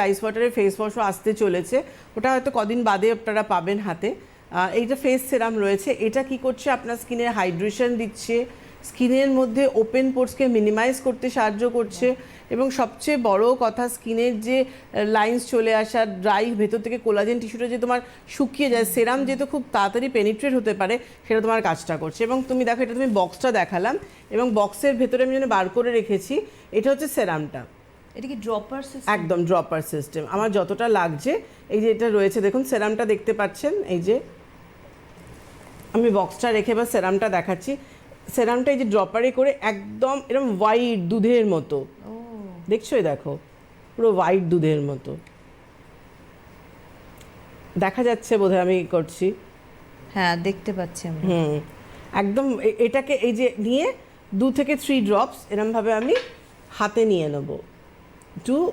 Rice ওয়াটারের face ওয়াশও আসতে চলেছে। ওটা হয়তো কদিন বাদে আপনারা পাবেন হাতে। এইটা ফেস সেরাম রয়েছে, এটা কি করছে? আপনার স্কিনের হাইড্রেশন দিচ্ছে স্কিনের মধ্যে ওপেন পোর্টসকে মিনিমাইজ করতে সাহায্য করছে এবং সবচেয়ে বড় কথা স্কিনের যে লাইন্স চলে আসা ড্রাই ভেতর থেকে কোলাজেন টিস্যুটা যে তোমার শুকিয়ে যায় সেরাম যেহেতু খুব তাড়াতাড়ি পেনিট্রেট হতে পারে, সেটা তোমার কাজটা করছে। এবং তুমি দেখো, এটা তুমি বক্সটা দেখালাম এবং বক্সের ভেতরে আমি যেন বার করে রেখেছি, এটা হচ্ছে সেরামটা এটা কি ড্রপার একদম ড্রপার সিস্টেম আমার যতটা লাগছে এই যে এটা রয়েছে দেখুন সেরামটা দেখতে পাচ্ছেন এই যে আমি বক্সটা রেখে বা সেরামটা দেখাচ্ছি। সেরামটা এই যে ড্রপারে করে একদম এরকম হোয়াইট দুধের মতো। ও। দেখছ দেখো পুরো হোয়াইট দুধের মতো। দেখা যাচ্ছে বোধহয় আমি করছি। হ্যাঁ দেখতে পাচ্ছি আমরা। হুম। একদম এটাকে এই যে নিয়ে দু থেকে থ্রি ড্রপস এরমভাবে আমি হাতে নিয়ে নেব। টু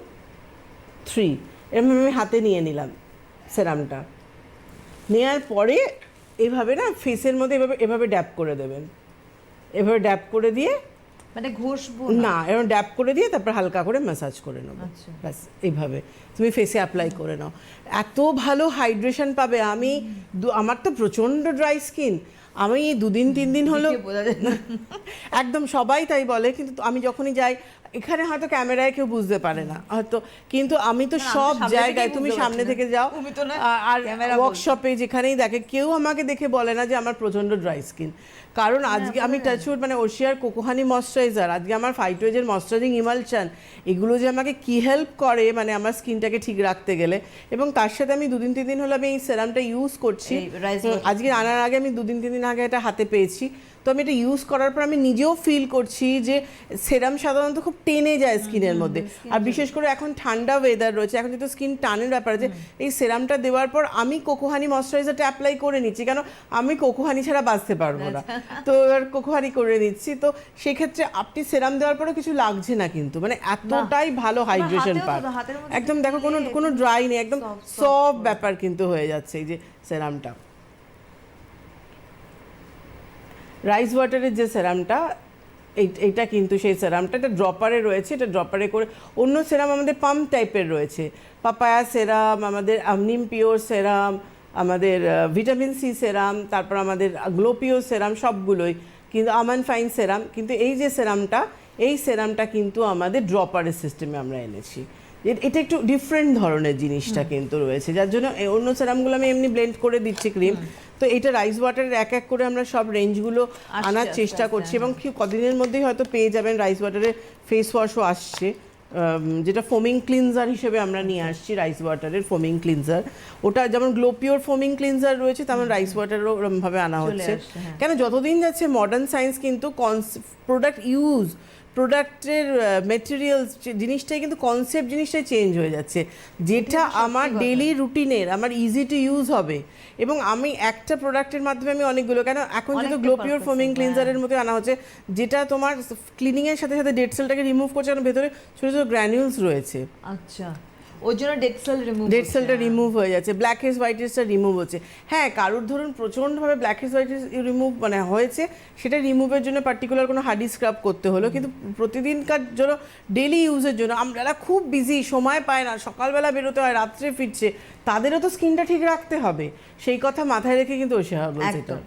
থ্রি এরমভাবে আমি হাতে নিয়ে নিলাম সেরামটা। নেওয়ার পরে এভাবে না ফেসের মধ্যে এভাবে এভাবে ড্যাপ করে দেবেন। এভাবে ড্যাপ করে দিয়ে মানে ঘষবো না? এরকম ড্যাপ করে দিয়ে তারপর হালকা করে ম্যাসাজ করে নেব। আচ্ছা। ব্যাস এইভাবে। তুমি ফেসে অ্যাপ্লাই করে নাও। এত ভালো হাইড্রেশন পাবে। আমি আমার তো প্রচণ্ড ড্রাই স্কিন আমি দুদিন তিন দিন হলো। একদম সবাই তাই বলে কিন্তু আমি যখনই যাই এখানে হয়তো ক্যামেরায় কেউ বুঝতে পারে না হয়তো কিন্তু আমি তো সব জায়গায় তুমি সামনে থেকে যাও আর ওয়ার্কশপে যেখানেই দেখে কেউ আমাকে দেখে বলে না যে আমার প্রচণ্ড ড্রাই স্কিন কারণ আজকে আমি টাচউড মানে ওশিয়ার কোকোহানি ময়শ্চারাইজার আজকে আমার ফাইটোয়েজের ময়শ্চারাইজিং ইমালশন এগুলো যে আমাকে কি হেল্প করে মানে আমার স্কিনটাকে ঠিক রাখতে গেলে এবং তার সাথে আমি দুদিন তিন দিন হলো আমি এই সেরামটা ইউজ করছি। আজকে আনার আগে আমি দুদিন তিন দিন আগে এটা হাতে পেয়েছি। তো আমি এটা ইউজ করার পর আমি নিজেও ফিল করছি যে সেরাম সাধারণত খুব টেনে যায় স্কিনের মধ্যে। আর বিশেষ করে এখন ঠান্ডা ওয়েদার রয়েছে এখন যেহেতু স্কিন টানের ব্যাপার আছে এই সেরামটা দেওয়ার পর আমি কোকোহানি ময়শ্চারাইজারটা অ্যাপ্লাই করে নিচ্ছি কেন আমি কোকোহানি ছাড়া বাঁচতে পারব না। তো এবার কোকোহানি করে নিচ্ছি তো সেক্ষেত্রে আপনি সেরাম দেওয়ার পরে কিছু লাগছে না কিন্তু মানে এতটাই ভালো হাইড্রেশন মধ্যে একদম দেখো কোনো কোনো ড্রাই নেই একদম সব ব্যাপার কিন্তু হয়ে যাচ্ছে এই যে সেরামটা। রাইস ওয়াটারের যে সেরামটা, এই- এইটা কিন্তু সেই সেরামটা, এটা ড্রপারে রয়েছে, এটা ড্রপারে করে অন্য সেরাম আমাদের পাম্প টাইপের রয়েছে। পাপায়া সেরাম, আমাদের আমনিম পিওর সেরাম, আমাদের ভিটামিন সি সেরাম, তারপর আমাদের গ্লোপিও সেরাম সবগুলোই কিন্তু আমান ফাইন সেরাম। কিন্তু এই যে সেরামটা, এই সেরামটা কিন্তু আমাদের ড্রপারের সিস্টেমে আমরা এনেছি। এটা একটু ডিফারেন্ট ধরনের জিনিসটা কিন্তু রয়েছে। যার জন্য অন্য সেরামগুলো আমি এমনি ব্লেন্ড করে দিচ্ছি ক্রিম তো এটা রাইস ওয়াটারের এক এক করে আমরা সব রেঞ্জগুলো আনার চেষ্টা করছি এবং কি কদিনের মধ্যেই হয়তো পেয়ে যাবেন রাইস ওয়াটারের ফেস ওয়াশও আসছে। যেটা ফোমিং ক্লিনজার হিসেবে আমরা নিয়ে আসছি রাইস ওয়াটারের ফোমিং ক্লিনজার ওটা যেমন গ্লোপিওর ফোমিং ক্লিনজার রয়েছে তেমন রাইস ওয়াটারও ওরমভাবে আনা হচ্ছে। হ্যাঁ। কেন? যতদিন যাচ্ছে মডার্ন সায়েন্স কিন্তু কনস প্রোডাক্ট ইউজ প্রোডাক্টের মেটেরিয়ালস জিনিসটাই কিন্তু কনসেপ্ট জিনিসটাই চেঞ্জ হয়ে যাচ্ছে। যেটা আমার ডেলি রুটিনের আমার ইজি টু ইউজ হবে। এবং আমি একটা প্রোডাক্টের মাধ্যমে আমি অনেকগুলো কেন এখন যেহেতু গ্লোপিওর ফোমিং ক্লিনজারের মধ্যে আনা হচ্ছে যেটা তোমার ক্লিনিংয়ের সাথে সাথে ডেড সেলটাকে রিমুভ করছে কারণ ভেতরে ছোটো ছোটো গ্র্যানিউলস রয়েছে। আচ্ছা। ওর জন্য ডেড সেল রিমুভ ডেড সেলটা রিমুভ হয়ে। যাচ্ছে ব্ল্যাক হেস হোয়াইট হেসটা রিমুভ হচ্ছে। হ্যাঁ কারোর ধরুন প্রচণ্ডভাবে black heads white heads remove মানে হয়েছে সেটা রিমুভের জন্য পার্টিকুলার কোনো হার্ডি স্ক্রাব করতে হলো। কিন্তু প্রতিদিনকার জন্য ডেলি ইউজের জন্য আমরা খুব বিজি সময় পায় না সকালবেলা বেরোতে হয় রাত্রে ফিরছে তাদেরও তো স্কিনটা ঠিক রাখতে হবে। সেই কথা মাথায় রেখে কিন্তু ওসে হবে একদম।